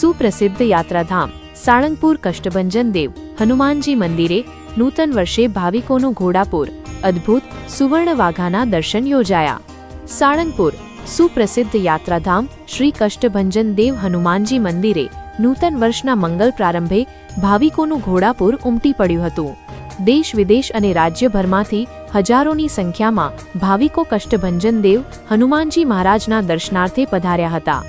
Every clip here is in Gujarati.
સુપ્રસિદ્ધ યાત્રાધામ, સાળંગપુર કષ્ટભંજન દેવ, હનુમાનજી મંદિરે નૂતન વર્ષે ભાવિકોનું ઘોડાપુર, અદ્ભુત સુવર્ણ વાઘાના દર્શન યોજાયા. સાળંગપુર, સુપ્રસિદ્ધ યાત્રાધામ, શ્રી કષ્ટભંજન દેવ હનુમાનજી મંદિરે નૂતન વર્ષના મંગલ પ્રારંભે ભાવિકોનું ઘોડાપુર ઉમટી પડ્યું હતું. દેશ, વિદેશ અને રાજ્યભરમાંથી હજારોની સંખ્યામાં ભાવિકો કષ્ટભંજન દેવ હનુમાનજી મહારાજના દર્શનાર્થે પધાર્યા હતા.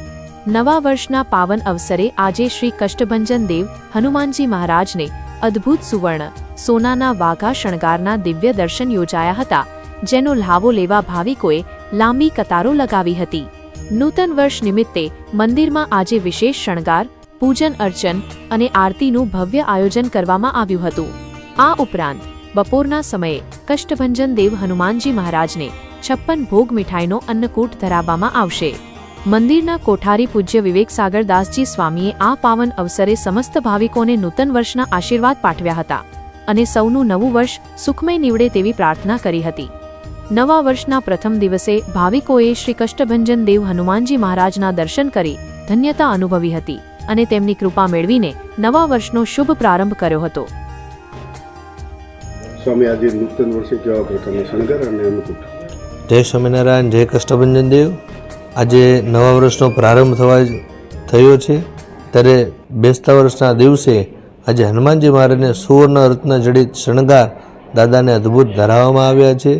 નવા વર્ષના પાવન અવસરે આજે શ્રી કષ્ટભંજન દેવ હનુમાનજી મહારાજને અદ્ભુત સુવર્ણ, સોનાના વાઘા શણગારના દિવ્ય દર્શન યોજાયા હતા, જેનો લાવો લેવા ભાવિકોએ લાંબી કતારો લગાવી હતી. નૂતન વર્ષ નિમિત્તે મંદિરમાં આજે વિશેષ શણગાર, પૂજન અર્ચન અને આરતીનું ભવ્ય આયોજન કરવામાં આવ્યું હતું. આ ઉપરાંત, બપોરના સમયે કષ્ટભંજન દેવ હનુમાનજી મહારાજને છપ્પન ભોગ મીઠાઈનો અન્નકૂટ ધરાવવામાં આવશે. મંદિરના કોઠારી પૂજ્ય વિવેક સાગરદાસજી સ્વામીએ આ પાવન અવસરે સમસ્ત ભાવિકોને નૂતન વર્ષના આશીર્વાદ પાઠવ્યા હતા અને સૌનું નવું વર્ષ સુખમય નીવડે તેવી પ્રાર્થના કરી હતી. નવા વર્ષના પ્રથમ દિવસે ભાવિકોએ શ્રી કષ્ટભંજન દેવ હનુમાનજી મહારાજના દર્શન કરી ધન્યતા અનુભવી હતી અને તેમની કૃપા મેળવીને નવા વર્ષનો શુભ પ્રારંભ કર્યો હતો. સ્વામી આજે નૂતન વર્ષે કેવા પ્રકારના શણગાર અને અન્નકૂટ જય સ્વામિનારાયણ જય કષ્ટભંજન દેવ. આજે નવા વર્ષનો પ્રારંભ થવા થયો છે. ત્યારે બેસતા વર્ષના દિવસે આજે હનુમાનજી મહારાજને સુવર્ણ રત્ન જડિત શણગાર દાદાને અદ્ભુત ધરાવવામાં આવ્યા છે.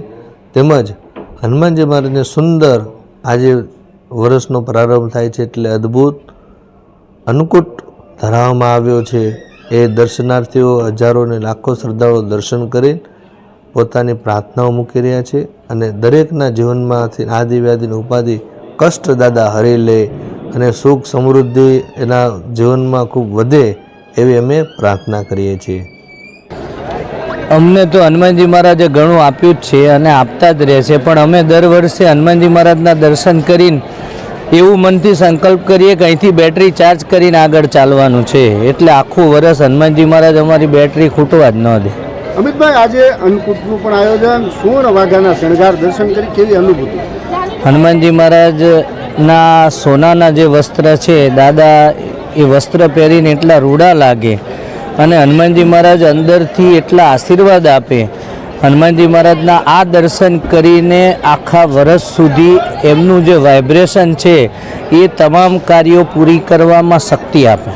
તેમજ હનુમાનજી મહારાજને સુંદર આજે વર્ષનો પ્રારંભ થાય છે એટલે અદ્ભુત અન્નકૂટ ધરાવવામાં આવ્યો છે. એ દર્શનાર્થીઓ હજારો અને લાખો શ્રદ્ધાળુઓ દર્શન કરી પોતાની પ્રાર્થનાઓ મૂકી રહ્યા છે અને દરેકના જીવનમાંથી આદિ વ્યાધિની ઉપાધિ કષ્ટ દાદા હરી લે અને સુખ સમૃદ્ધિ એના જીવનમાં ખૂબ વધે એવી અમે પ્રાર્થના કરીએ છીએ. અમને તો હનુમાનજી મહારાજે ઘણું આપ્યું જ છે અને આપતા જ રહેશે પણ અમે દર વર્ષે હનુમાનજી મહારાજના દર્શન કરીને એવું મનથી સંકલ્પ કરીએ કે અહીંથી બેટરી ચાર્જ કરીને આગળ ચાલવાનું છે. એટલે આખું વર્ષ હનુમાનજી મહારાજ અમારી બેટરી ખૂટવા જ ન દે. અમિતભાઈ આજે અન્નકૂટનું પણ આયોજન સુવર્ણ વાઘાના શણગાર દર્શન કરી કેવી અનુભૂતિ? હનુમાનજી મહારાજના સોનાના જે વસ્ત્ર છે, દાદા એ વસ્ત્ર પહેરીને એટલા રૂડા લાગે અને હનુમાનજી મહારાજ અંદરથી એટલા આશીર્વાદ આપે. હનુમાનજી મહારાજના આ દર્શન કરીને આખા વર્ષ સુધી એમનું જે વાઇબ્રેશન છે, એ તમામ કાર્યો પૂરી કરવામાં શક્તિ આપે.